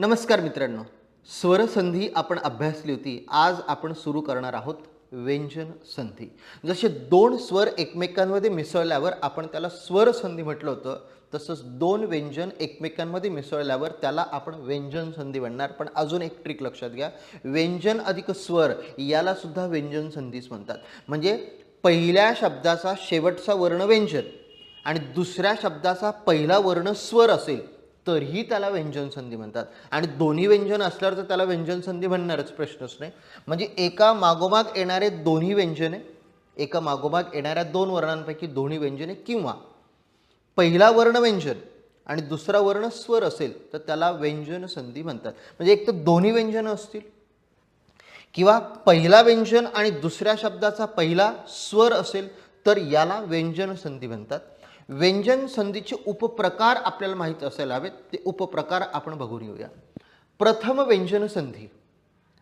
नमस्कार मित्रांनो. स्वरसंधी आपण अभ्यासली होती. आज आपण सुरू करणार आहोत व्यंजन संधी. जसे दोन स्वर एकमेकांमध्ये मिसळल्यावर आपण त्याला स्वरसंधी म्हटलं होतं तसंच दोन व्यंजन एकमेकांमध्ये मिसळल्यावर त्याला आपण व्यंजन संधी म्हणणार. पण अजून एक ट्रिक लक्षात घ्या. व्यंजन अधिक स्वर यालासुद्धा व्यंजन संधीच म्हणतात. म्हणजे पहिल्या शब्दाचा शेवटचा वर्ण व्यंजन आणि दुसऱ्या शब्दाचा पहिला वर्ण स्वर असेल. तरीही त्याला व्यंजन संधी म्हणतात. आणि दोन्ही व्यंजन असल्यावर तर त्याला व्यंजन संधी म्हणणारच प्रश्नच नाही. म्हणजे एका मागोमाग येणारे दोन्ही व्यंजने एका मागोमाग येणाऱ्या दोन वर्णांपैकी दोन्ही व्यंजने किंवा पहिला वर्ण व्यंजन आणि दुसरा वर्ण स्वर असेल तर त्याला व्यंजन संधी म्हणतात. म्हणजे एक तर दोन्ही व्यंजनं असतील किंवा पहिला व्यंजन आणि दुसऱ्या शब्दाचा पहिला स्वर असेल तर याला व्यंजन संधी म्हणतात. व्यंजन संधीचे उपप्रकार आपल्याला माहीत असायला हवेत. ते उपप्रकार आपण बघून येऊया. प्रथम व्यंजन संधी.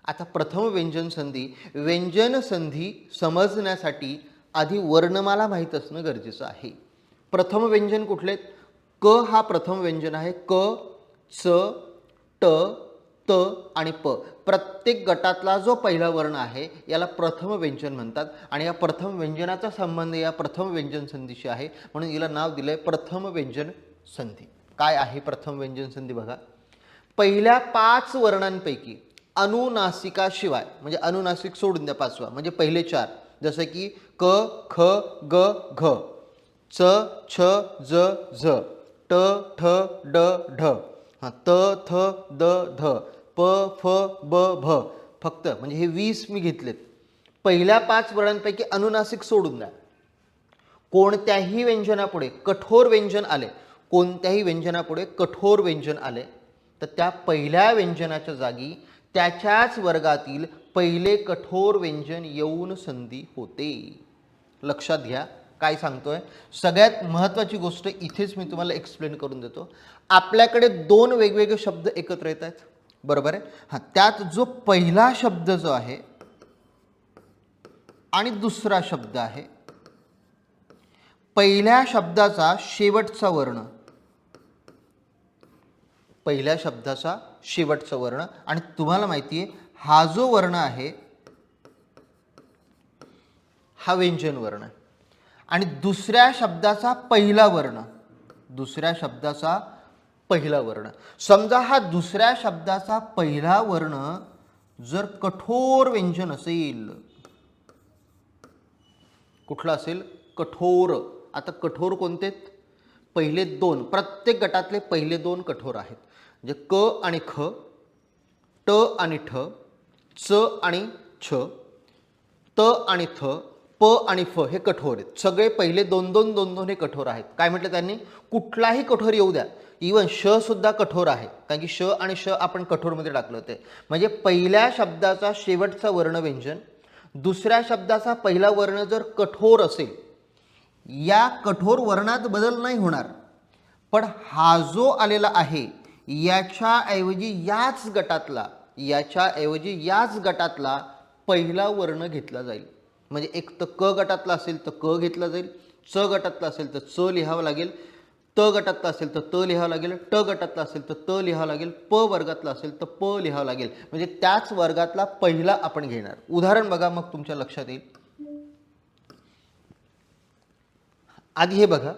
आता प्रथम व्यंजन संधी व्यंजन संधी समजण्यासाठी आधी वर्णमाला माहीत असणं गरजेचं आहे. प्रथम व्यंजन कुठले? आहेत? क हा प्रथम व्यंजन आहे. क च ट त आणि प. प्रत्येक गटातला जो पहिला वर्ण आहे याला प्रथम व्यंजन म्हणतात. आणि या प्रथम व्यंजनाचा संबंध या प्रथम व्यंजन संधीशी आहे. म्हणून हिला नाव दिलं आहे प्रथम व्यंजन संधी. काय आहे प्रथम व्यंजन संधी बघा. पहिल्या पाच वर्णांपैकी अनुनासिकाशिवाय म्हणजे अनुनासिक सोडून द्या पाचवा. म्हणजे पहिले चार. जसं की क ख ग घ. च छ ज झ. ट ठ ड ढ. हां त थ द ध. प फ ब भ. फक्त म्हणजे हे वीस मी घेतलेत. पहिल्या पाच वर्णांपैकी अनुनासिक सोडून द्या. कोणत्याही व्यंजनापुढे कठोर व्यंजन आले कोणत्याही व्यंजनापुढे कठोर व्यंजन आले तर त्या पहिल्या व्यंजनाच्या जागी त्याच्याच वर्गातील पहिले कठोर व्यंजन येऊन संधी होते. लक्षात घ्या काय सांगतोय? सगळ्यात महत्त्वाची गोष्ट इथेच मी तुम्हाला एक्सप्लेन करून देतो. आपल्याकडे दोन वेगवेगळे शब्द एकत्र येत आहेत. बरोबर आहे? हां त्यात जो पहिला शब्द जो आहे आणि दुसरा शब्द आहे पहिल्या शब्दाचा शेवटचा वर्ण. पहिल्या शब्दाचा शेवटचा वर्ण. आणि तुम्हाला माहिती आहे हा जो वर्ण आहे हा व्यंजन वर्ण. आहे आणि दुसऱ्या शब्दाचा पहिला वर्ण. दुसऱ्या शब्दाचा पहिला वर्ण. समजा हा दुसऱ्या शब्दाचा पहिला वर्ण जर कठोर व्यंजन असेल कुठला असेल? कठोर. आता कठोर कोणते? आहेत? पहिले दोन. प्रत्येक गटातले पहिले दोन कठोर आहेत. म्हणजे क आणि ख ट आणि ठ च आणि छ त आणि थ प आणि फ हे कठोर आहेत. सगळे पहिले दोन दोन दोन दोन हे कठोर आहेत. काय म्हटलं त्यांनी? कुठलाही कठोर येऊ द्या. इवन श सुद्धा कठोर आहे. कारण की श आणि श आपण कठोरमध्ये टाकलं होते. म्हणजे पहिल्या शब्दाचा शेवटचा वर्ण व्यंजन दुसऱ्या शब्दाचा पहिला वर्ण जर कठोर असेल या कठोर वर्णात बदल नाही होणार. पण हा जो आलेला आहे याच्याऐवजी याच गटातला याच्याऐवजी याच गटातला पहिला वर्ण घेतला जाईल. म्हणजे एक तर क गटातला असेल तर क घेतला जाईल च गटातला असेल तर च लिहावं लागेल. त गटातला असेल तर त लिहावं लागेल ट गटातला असेल तर त लिहावं लागेल प वर्गातला असेल तर प लिहावं लागेल. म्हणजे त्याच वर्गातला पहिला आपण घेणार. उदाहरण बघा मग तुमच्या लक्षात येईल. आधी हे बघा.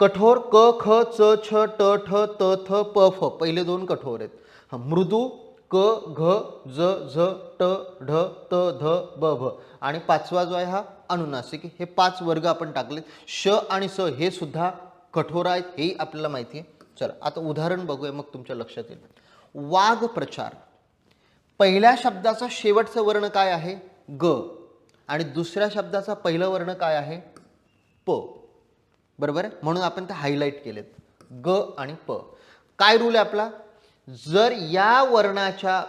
कठोर क ख च छ ट ठ त थ प फ. पहिले दोन कठोर आहेत. मृदू क घ ज झ ट ढ त ध ब भ. आणि पाचवा जो आहे हा अनुनासिक हे पाच वर्ग आपण टाकलेत. श आणि स हे सुद्धा कठोर आहेत हेही आपल्याला माहिती आहे. चला आता उदाहरण बघूया मग तुमच्या लक्षात येईल. वाघ प्रचार. पहिल्या शब्दाचा शेवटचं वर्ण काय आहे? ग. आणि दुसऱ्या शब्दाचा पहिलं वर्ण काय आहे? प. बरोबर आहे? म्हणून आपण ते हायलाईट केलेत. ग आणि प. काय रूल आहे आपला? जर या वर्णाच्या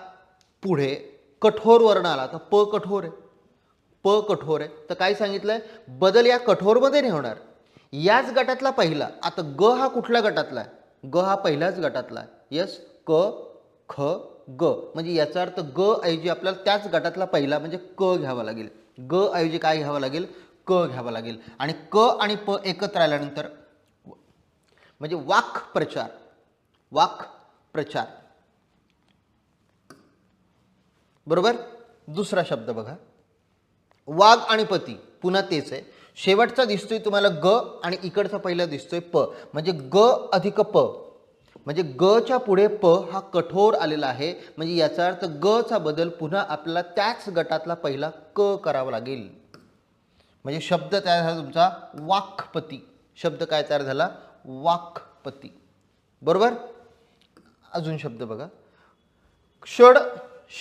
पुढे कठोर वर्ण आला तर प कठोर आहे. प कठोर आहे. तर काय सांगितलं आहे बदल या कठोरमध्ये नाही होणार. याच गटातला पहिला. आता ग हा कुठल्या गटातला आहे? ग हा पहिल्याच गटातला आहे. यस क ख ग. म्हणजे याचा अर्थ ग ऐवजी आपल्याला त्याच गटातला पहिला म्हणजे क घ्यावा लागेल. ग ऐवजी काय घ्यावं लागेल? क घ्यावा लागेल. आणि क आणि प एकत्र आल्यानंतर म्हणजे वाक प्रचार. वाक प्रचार. बरोबर? दुसरा शब्द बघा. वाघ आणि पती. पुन्हा तेच आहे. शेवटचा दिसतोय तुम्हाला ग आणि इकडचा पहिला दिसतोय प. म्हणजे ग अधिक प. म्हणजे गच्या पुढे प हा कठोर आलेला आहे. म्हणजे याचा अर्थ ग चा बदल पुन्हा आपल्याला त्याच गटातला पहिला क करावा लागेल. म्हणजे शब्द तयार झाला तुमचा वाक्पती. शब्द काय तयार झाला? वाक्पती. बरोबर? अजून शब्द बघा. क्षड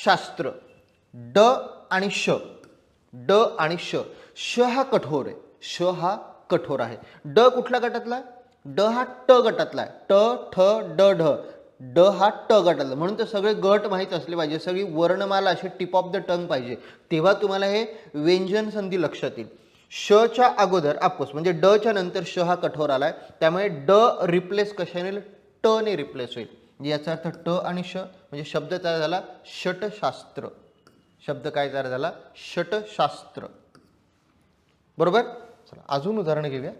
शास्त्र. ड आणि श. ड आणि श. श हा कठोर आहे. श हा कठोर आहे. ड कुठल्या गटातला आहे? ड हा ट गटातला आहे. ट ठ ड ढ. ड हा ट गटातला म्हणून तर सगळे गट माहीत असले पाहिजे. सगळी वर्णमाला अशी टिप ऑफ द टंग पाहिजे. तेव्हा तुम्हाला हे व्यंजन संधी लक्षात येईल. शच्या अगोदर अफकोर्स म्हणजे ड च्या नंतर श हा कठोर आला आहे त्यामुळे ड रिप्लेस कशाने ट ने रिप्लेस होईल. म्हणजे याचा अर्थ ट आणि श म्हणजे शब्द तयार झाला षटशास्त्र. शब्द काय तयार झाला? षटशास्त्र. बरोबर? चला अजून उदाहरण घेऊया.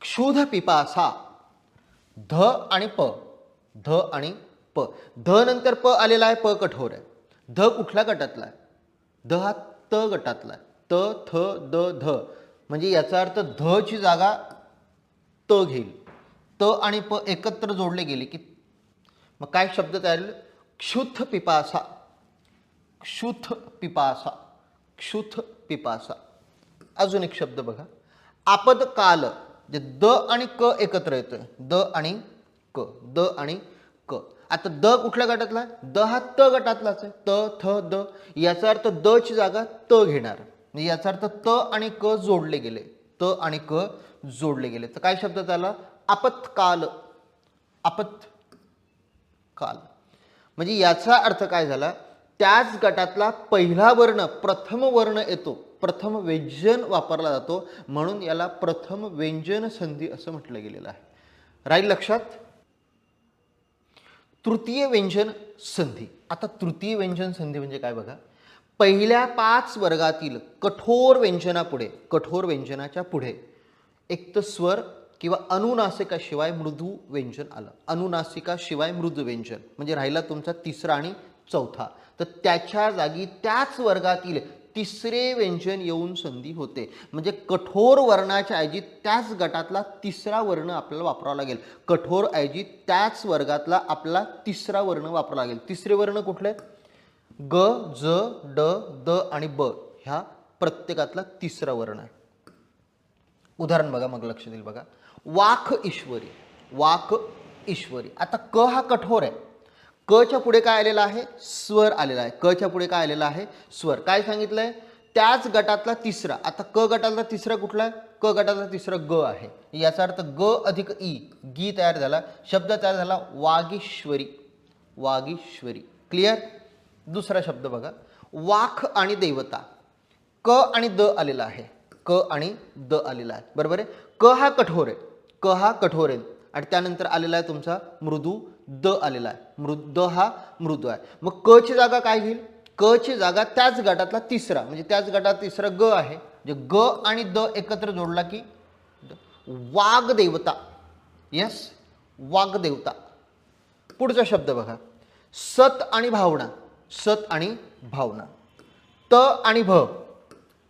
क्षुध पिपासा ध आणि प. ध आणि प. ध नंतर प आलेला आहे प कठोर आहे. ध कुठल्या गटातला आहे? ध हा त गटातला आहे. त थ द ध. म्हणजे याचा अर्थ ध ची जागा त घेईल. त आणि प एकत्र जोडले गेले की मग काय शब्द तयार होईल? क्षुथ पिपासा क्षुथ पिपासा क्षुथ पिपासा अजून एक शब्द बघा. आपदकाल जे द आणि क एकत्र येतोय. द आणि क. द आणि क. आता द कुठल्या गटातला? आहे द हा त गटातलाच आहे. त थ द. याचा अर्थ द ची जागा त घेणार. म्हणजे याचा अर्थ त आणि क जोडले गेले. त आणि क जोडले गेले. तर काय शब्द त्याला? आपत्काल आपत्काल म्हणजे याचा अर्थ काय झाला? त्याच गटातला पहिला वर्ण प्रथम वर्ण येतो. प्रथम व्यंजन वापरला जातो म्हणून याला प्रथम व्यंजन संधी असं म्हटलं गेलेलं आहे. राहील लक्षात? तृतीय व्यंजन संधी. आता तृतीय व्यंजन संधी म्हणजे काय बघा? पहिल्या पाच वर्गातील कठोर व्यंजनापुढे कठोर व्यंजनाच्या पुढे एक तर स्वर किंवा अनुनासिकाशिवाय मृदू व्यंजन आलं. अनुनासिकाशिवाय मृदू व्यंजन. म्हणजे राहिला तुमचा तिसरा आणि चौथा. तर त्याच्या जागी त्याच वर्गातील तिसरे व्यंजन येऊन संधी होते. म्हणजे कठोर वर्णाच्या ऐवजी त्याच गटातला तिसरा वर्ण आपल्याला वापरावा लागेल. कठोर ऐवजी त्याच वर्गातला आपला तिसरा वर्ण वापरावा लागेल. तिसरे वर्ण कुठले? ग ज ड द आणि ब ह्या प्रत्येकातला तिसरा वर्ण आहे. उदाहरण बघा मग लक्ष देईल बघा. वाख ईश्वरी वाक ईश्वरी. आता क हा कठोर आहे. क च्या पुढे काय आलेलं आहे? स्वर आलेला आहे. क च्या पुढे काय आलेला आहे? स्वर. काय सांगितलं आहे त्याच गटातला तिसरा. आता क गटातला तिसरा कुठला? आहे क गटातला तिसरा ग आहे. याचा अर्थ ग अधिक ई. गी तयार झाला. शब्द तयार झाला वागीश्वरी. वागीश्वरी. क्लिअर दुसरा शब्द बघा. वाख आणि देवता. क आणि द आलेला आहे. क आणि द आलेला आहे. बरोबर आहे? क हा कठोर आहे. क हा कठोर आहे. आणि त्यानंतर आलेला आहे तुमचा मृदू द आलेला आहे. मृद द हा मृदू आहे. मग क ची जागा काय घेईल? क ची जागा त्याच गटातला तिसरा म्हणजे त्याच गटात तिसरा ग आहे. म्हणजे ग आणि द एकत्र जोडला की वागदेवता. यस वागदेवता. पुढचा शब्द बघा. सत आणि भावना. सत आणि भावना. त आणि भ.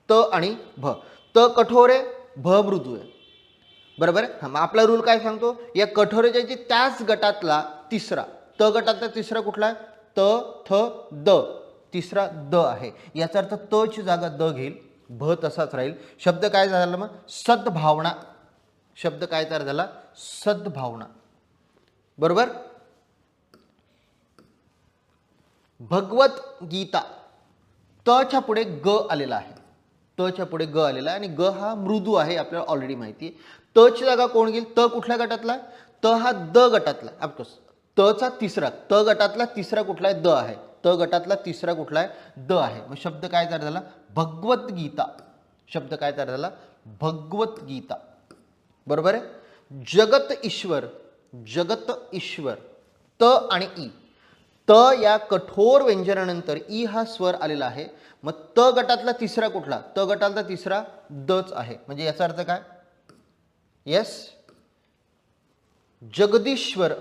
त आणि भ. त कठोर आहे भ मृदू आहे. बरोबर आहे? हा, मग आपला रूल काय सांगतो? या कठोरच्या जी त्याच गटातला तिसरा. त गटातला तिसरा कुठला आहे? त थ द. तिसरा द आहे. याचा अर्थ त ची जागा द घेईल भ तसाच राहील. शब्द काय झाला मग? सद्भावना. शब्द काय तयार झाला? सद्भावना. बरोबर? भगवत गीता. त च्या पुढे ग आलेला आहे. त च्या पुढे ग आलेला आहे आणि ग हा मृदू आहे आपल्याला ऑलरेडी माहिती आहे. त ची जागा कोण घेईल? त कुठल्या गटातला? त हा द गटातला. ऑफकोर्स त चा तिसरा त गटातला तिसरा कुठला आहे द आहे. त गटातला तिसरा कुठला आहे द आहे. मग शब्द काय तयार झाला? भगवद्गीता शब्द काय तयार झाला? भगवद्गीता बरोबर आहे? जगत ईश्वर जगत ईश्वर त आणि ई. त या कठोर व्यंजनानंतर ई हा स्वर आलेला आहे. मग त गटातला तिसरा कुठला? त गटातला तिसरा दच आहे. म्हणजे याचा अर्थ काय? येस जगदीश्वर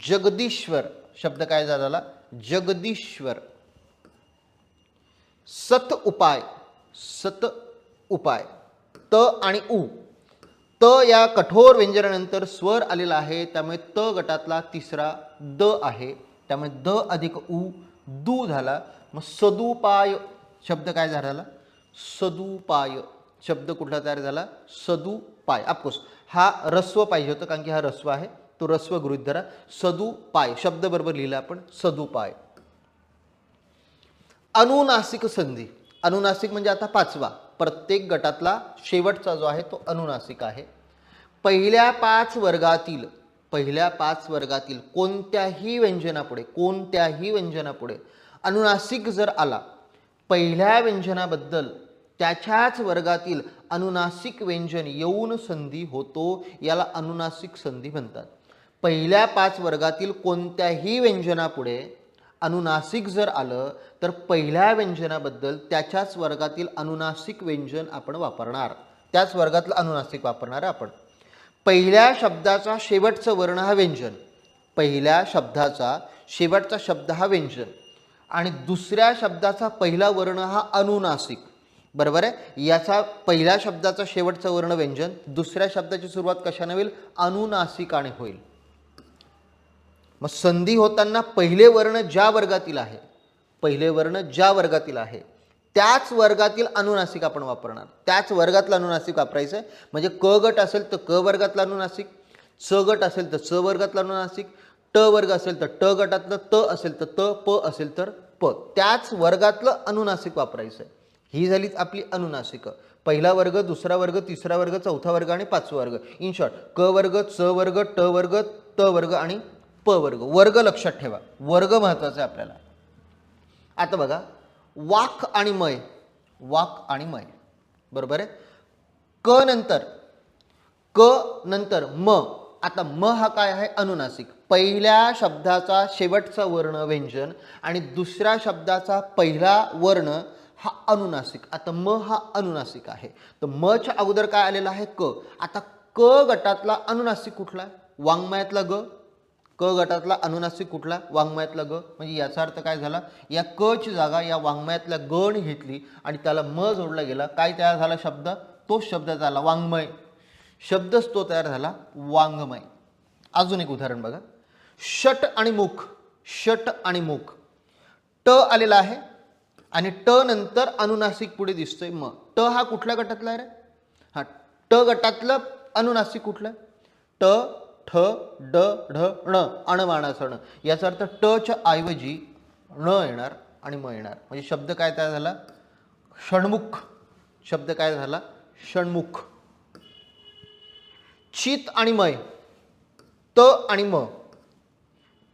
जगदीश्वर शब्द काय झाला? जगदीश्वर. सत उपाय सत उपाय. त आणि उ. त या कठोर व्यंजनानंतर स्वर आलेला आहे त्यामुळे त गटातला तिसरा द आहे. त्यामुळे द अधिक उ दू झाला. मग सदुपाय शब्द काय झाला? सदुपाय शब्द कुठला तयार झाला? सदुपाय. अफकोर्स हा रस्व पाहिजे होतं कारण की हा रस्व आहे. तो रस्व गृहित धरा सदुपाय शब्द बरोबर लिहिला आपण सदुपाय अनुनासिक संधी. अनुनासिक म्हणजे आता पाचवा. प्रत्येक गटातला शेवटचा जो आहे तो अनुनासिक आहे. पहिल्या पाच वर्गातील पहिल्या पाच वर्गातील कोणत्याही व्यंजनापुढे कोणत्याही व्यंजनापुढे अनुनासिक जर आला पहिल्या व्यंजनाबद्दल त्याच्याच वर्गातील अनुनासिक व्यंजन येऊन संधी होतो याला अनुनासिक संधी म्हणतात. पहिल्या पाच वर्गातील कोणत्याही व्यंजनापुढे अनुनासिक जर आलं तर पहिल्या व्यंजनाबद्दल त्याच्याच वर्गातील अनुनासिक व्यंजन आपण वापरणार. त्याच वर्गातलं अनुनासिक वापरणार आपण. पहिल्या शब्दाचा शेवटचं वर्ण हा व्यंजन. पहिल्या शब्दाचा शेवटचा शब्द हा व्यंजन. आणि दुसऱ्या शब्दाचा पहिला वर्ण हा अनुनासिक. बरोबर आहे? याचा पहिल्या शब्दाचा शेवटचं वर्ण व्यंजन दुसऱ्या शब्दाची सुरुवात कशाने होईल? अनुनासिकाने होईल. मग संधी होताना पहिले वर्ण ज्या वर्गातील आहे पहिले वर्ण ज्या वर्गातील आहे त्याच वर्गातील अनुनासिक आपण वापरणार. त्याच वर्गातलं अनुनासिक वापरायचं आहे म्हणजे क गट असेल तर क वर्गातलं अनुनासिक च गट असेल तर च वर्गातलं अनुनासिक ट वर्ग असेल तर ट गटातलं त असेल तर त प असेल तर प. त्याच वर्गातलं अनुनासिक वापरायचं आहे ही झालीच आपली अनुनासिकं. पहिला वर्ग दुसरा वर्ग तिसरा वर्ग चौथा वर्ग आणि पाचवा वर्ग. इन शॉर्ट क वर्ग च वर्ग ट वर्ग त वर्ग आणि प वर्ग वर्ग लक्षात ठेवा. वर्ग महत्त्वाचा आहे आपल्याला. आता बघा वाक आणि मय. वाक आणि मय. बरोबर आहे? क नंतर क नंतर म. आता म हा काय आहे? अनुनासिक. पहिल्या शब्दाचा शेवटचा वर्ण व्यंजन आणि दुसऱ्या शब्दाचा पहिला वर्ण हा अनुनासिक. आता म हा अनुनासिक आहे. तर मच्या अगोदर काय आलेला आहे? क. आता क गटातला अनुनासिक कुठला? आहे वाङ्मयातला ग. क गटातला अनुनासिक कुठला? वाङ्मयातला ग. म्हणजे याचा अर्थ काय झाला? या क ची जागा या वाङ्मयातल्या गण घेतली आणि त्याला म जोडला गेला. काय तयार झाला शब्द? तोच शब्द झाला वाङ्मय. शब्दच तो तयार झाला वाङ्मय. अजून एक उदाहरण बघा. षट आणि मुख. षट आणि मुख. ट आलेला आहे आणि ट नंतर अनुनासिक पुढे दिसतोय म. ट हा कुठल्या गटातला आहे रे? हा. ट गटातलं अनुनासिक कुठलं? ट ठ ड ढ ण अणमाणाचं ण याचा अर्थ ट ऐवजी ण येणार आणि म येणार. म्हणजे शब्द काय तयार झाला? षण्मुख. शब्द काय झाला? षण्मुख. चित आणि मय. त आणि म.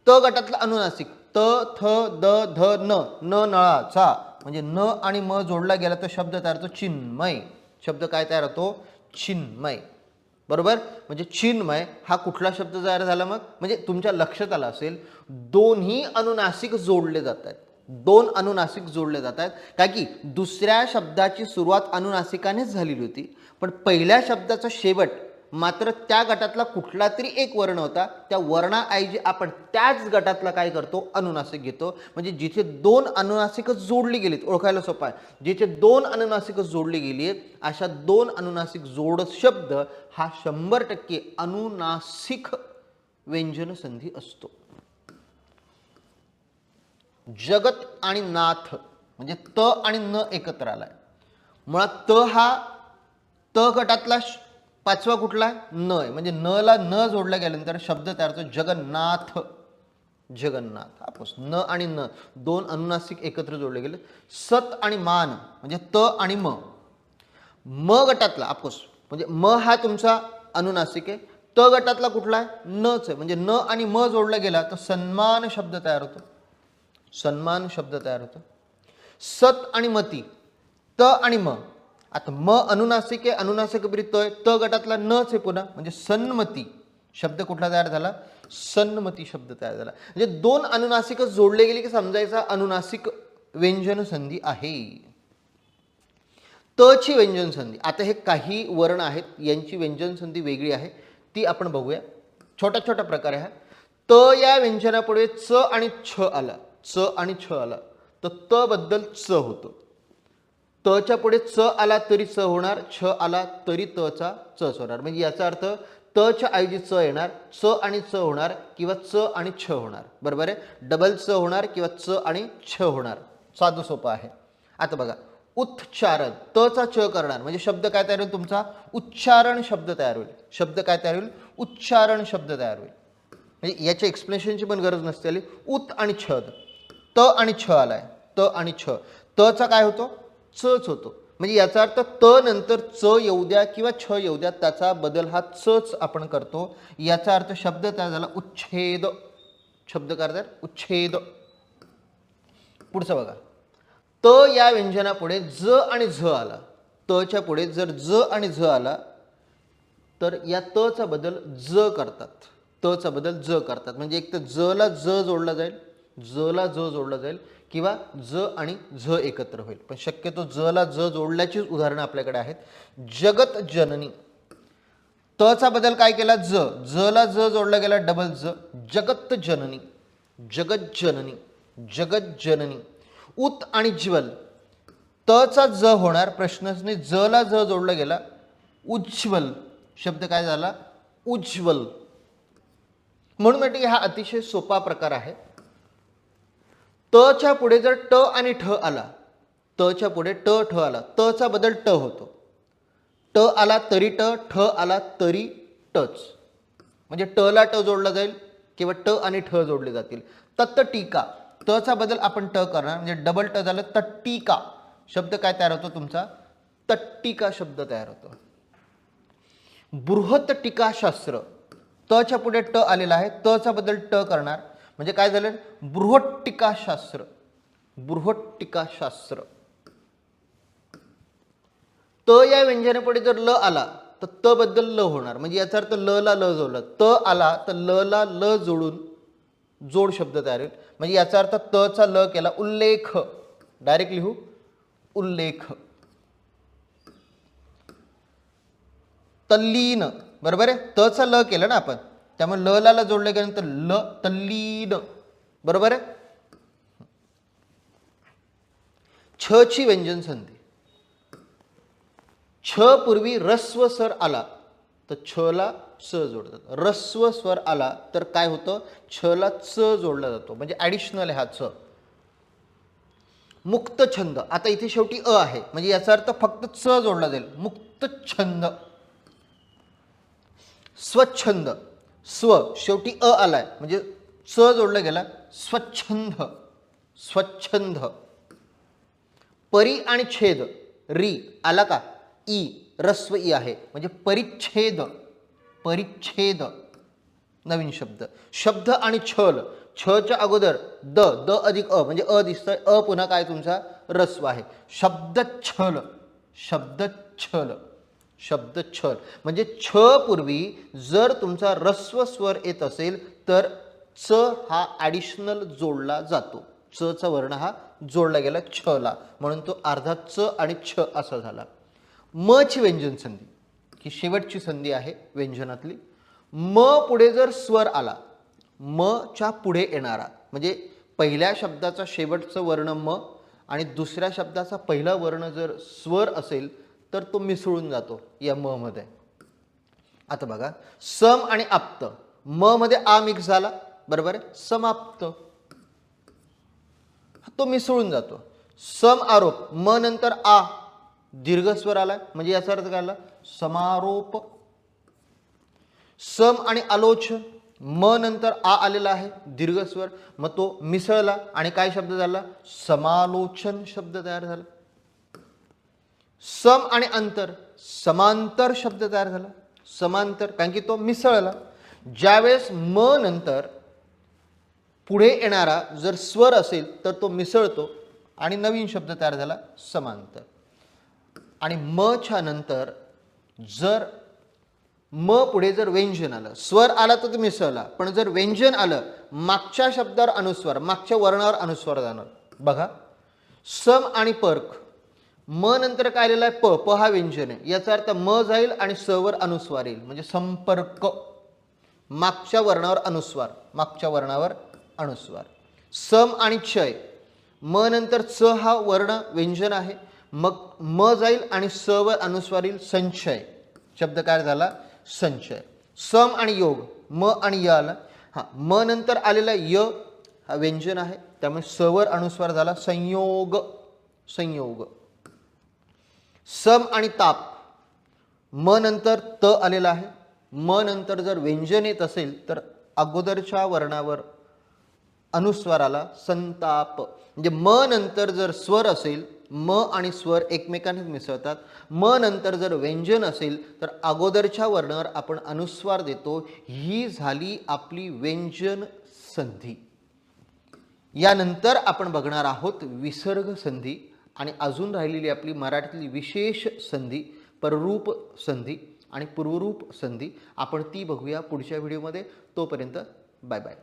त गटातलं अनुनासिक. त थ द ध न न नळाचा. म्हणजे न आणि म जोडला गेला तर शब्द तयार होतो चिन्मय. शब्द काय तयार होतो? चिन्मय. बरोबर? म्हणजे चिन्मय हा कुठला शब्द तयार झाला मग? म्हणजे तुमच्या लक्षात आला असेल दोन्ही अनुनासिक जोडले जात आहेत. दोन अनुनासिक जोडले जात आहेत. काय की दुसऱ्या शब्दाची सुरुवात अनुनासिकानेच झालेली होती. पण पहिल्या शब्दाचा शेवट मात्र त्या गटातला कुठला तरी एक वर्ण होता. त्या वर्णाऐवजी आपण त्याच गटातला काय करतो? अनुनासिक घेतो. म्हणजे जिथे दोन अनुनासिकच जोडली गेलीत ओळखायला सोपं आहे. जिथे दोन अनुनासिकच जोडली गेली आहेत अशा दोन अनुनासिक जोड शब्द हा शंभर टक्के अनुनासिक व्यंजन संधी असतो. जगत आणि नाथ म्हणजे त आणि न एकत्र आलाय. मुळात त हा त गटातला श- पाचवा कुठला? आहे. न म्हणजे न ला न जोडल्या गेल्यानंतर शब्द तयार होतो जगन्नाथ. जगन्नाथ. हापूस. न आणि न. दोन अनुनासिक एकत्र जोडले गेले. सत आणि मान. म्हणजे त आणि म. म गटातला हापूस. म्हणजे म हा तुमचा अनुनासिक आहे. त गटातला कुठला आहे? नच आहे. म्हणजे न आणि म जोडला गेला तर सन्मान शब्द तयार होतो. सन्मान शब्द तयार होतो. सत आणि मती त आणि म. आता म अनुनासिक आहे अनुनासिक विपरीत आहे त गटातला नच आहे पुन्हा म्हणजे सन्मती शब्द कुठला तयार झाला? सन्मती शब्द तयार झाला. म्हणजे दोन अनुनासिक जोडले गेले की समजायचा अनुनासिक व्यंजन संधी आहे. त ची व्यंजन संधी. आता हे काही वर्ण आहेत यांची व्यंजन संधी वेगळी आहे. ती आपण बघूया. छोटा छोटा प्रकार आहे त या व्यंजनापुढे च आणि छ आला. च आणि छ आला. तर त बद्दल च होतं. तच्या पुढे च आला तरी च होणार छ आला तरी तचा चच होणार. म्हणजे याचा अर्थ तच्या ऐवजी च येणार च आणि च होणार किंवा च आणि छ होणार. बरोबर आहे? डबल च होणार किंवा च आणि छ होणार. साधं सोपं आहे. आता बघा उच्चारण तचा च करणार. म्हणजे शब्द काय तयार होईल तुमचा? उच्चारण शब्द तयार होईल. शब्द काय तयार होईल? उच्चारण शब्द तयार होईल. म्हणजे याच्या एक्सप्लेनेशनची पण गरज नसते आली. उत आणि छद त आणि छ आलाय. त आणि छ. तचा काय होतो? चच होतो. म्हणजे याचा अर्थ त नंतर च येऊ द्या किंवा छ येऊ द्या त्याचा बदल हा चच आपण करतो. याचा अर्थ शब्द तयार झाला उच्छेद. शब्द काय उच्छेद. पुढचं बघा. त या व्यंजनापुढे ज आणि झ आला. तच्या पुढे जर ज आणि झ आला तर या तचा बदल ज करतात. तचा बदल ज करतात. म्हणजे एक तर जला ज जोडला जाईल जला ज जोडला जाईल किंवा ज आणि झ एकत्र होईल. पण शक्यतो जला ज जोडल्याचीच उदाहरणं आपल्याकडे आहेत. जगत जननी. तचा बदल काय केला? ज. जला ज जोडला गेला डबल ज. जगत जननी. जगत जननी. जगत जननी. उत आणि ज्वल. तचा ज होणार प्रश्नच जला ज जोडला गेला उज्ज्वल. शब्द काय झाला? उज्ज्वल. म्हणून म्हणजे हा अतिशय सोपा प्रकार आहे. तच्या पुढे जर ट आणि ठ आला तच्या पुढे ट ठ आला तचा बदल ट होतो. ट आला तरी ट ठ आला तरी टच. म्हणजे टला ट जोडला जाईल किंवा ट आणि ठ जोडले जातील. तत्त टीका. तचा बदल आपण ट करणार म्हणजे डबल ट झालं तट्टिका शब्द काय तयार होतो तुमचा? तट्टिका शब्द तयार होतो. बृहत टीकाशास्त्र. तच्या पुढे ट आलेला आहे तचा बदल ट करणार. म्हणजे काय झालं? बृहट्टिकाशास्त्र बृहट्टिकाशास्त्र त या व्यंजनापुढे जर ल आला तर त बद्दल ल होणार. म्हणजे याचा अर्थ ल ला ल जोडलं. त आला तर ल ला ल जोडून जोड शब्द तयार होईल. म्हणजे याचा अर्थ त चा ल केला उल्लेख. डायरेक्ट लिहू. उल्लेख. तल्लीन. बरोबर आहे? त चा ल केलं ना आपण. त्यामुळे ल ला ला जोडलं गेल्यानंतर ल तल्लीन बरोबर आहे? छ ची व्यंजन संधी. छ पूर्वी रस्व स्वर आला तर छ ला स जोडतात. रस्व स्वर आला तर काय होतं? छ ला च जोडला जातो. म्हणजे ॲडिशनल आहे हा छ. मुक्त छंद. आता इथे शेवटी अ आहे. म्हणजे याचा अर्थ फक्त च जोडला जाईल. मुक्त छंद. स्वच्छंद. स्व शेवटी अ आलाय. म्हणजे स जोडलं गेला स्वच्छंद स्वच्छंद. परी आणि छेद री आला का? ई रस्व ई आहे. म्हणजे परिच्छेद परिच्छेद. नवीन शब्द. शब्द आणि छल छच्या अगोदर द द अधिक अ म्हणजे अ दिसतंय. अ पुन्हा काय तुमचा? रस्व आहे. शब्द छल शब्द छल शब्द छल म्हणजे छ पूर्वी जर तुमचा रस्व स्वर येत असेल तर च हा ॲडिशनल जोडला जातो. च चा वर्ण हा जोडला गेला छ ला. म्हणून तो अर्धा च आणि छ असा झाला. म ची व्यंजन संधी. ही शेवटची संधी आहे व्यंजनातली. म पुढे जर स्वर आला म च्या पुढे येणारा म्हणजे पहिल्या शब्दाचा शेवटचं वर्ण म आणि दुसऱ्या शब्दाचा पहिला वर्ण जर स्वर असेल तर तो मिसळून जातो या म मध्ये. आता बघा सम आणि आप्त. म मध्ये आ मिक्स झाला बरोबर आहे? समाप्त. तो मिसळून जातो. सम आरोप म नंतर आ. दीर्घस्वर आला म्हणजे याचा अर्थ काय आला? समारोप. सम आणि आलोचन म नंतर आ आलेला आहे दीर्घस्वर. मग तो मिसळला आणि काय शब्द झाला? समालोचन शब्द तयार झाला. सम आणि अंतर. समांतर शब्द तयार झाला. समांतर कारण की तो मिसळला. ज्यावेळेस म नंतर पुढे येणारा जर स्वर असेल तर तो मिसळतो आणि नवीन शब्द तयार झाला समांतर. आणि म च्या नंतर जर म पुढे जर व्यंजन आलं स्वर आला तर तो मिसळला पण जर व्यंजन आलं मागच्या शब्दावर अनुस्वार मागच्या वर्णावर अनुस्वार जाणार. बघा. सम आणि पर्क म नंतर काय आलेलं आहे? प प हा व्यंजन आहे. याचा अर्थ म जाईल आणि स वर अनुस्वार येईल. म्हणजे संपर्क. मागच्या वर्णावर अनुस्वार. मागच्या वर्णावर अनुस्वार. सम आणि क्षय. म नंतर च हा वर्ण व्यंजन आहे. मग म जाईल आणि स वर अनुस्वार येईल. संचय. शब्द काय झाला? संचय. सम आणि योग. म आणि य आला. हां म नंतर आलेला य हा व्यंजन आहे. त्यामुळे सवर अनुस्वार झाला. संयोग. संयोग. सम आणि ताप. म नंतर त आलेला आहे. म नंतर जर व्यंजन येत असेल तर अगोदरच्या वर्णावर अनुस्वाराला संताप. म्हणजे म नंतर जर स्वर असेल म आणि स्वर एकमेकांनीच मिसळतात. म नंतर जर व्यंजन असेल तर अगोदरच्या वर्णावर आपण अनुस्वार देतो. ही झाली आपली व्यंजन संधी. यानंतर आपण बघणार आहोत विसर्ग संधी. आणि अजून राहिलेली आपली मराठीतली विशेष संधी पररूप संधी आणि पूर्वरूप संधी आपण ती बघूया पुढच्या व्हिडिओमध्ये. तोपर्यंत बाय बाय.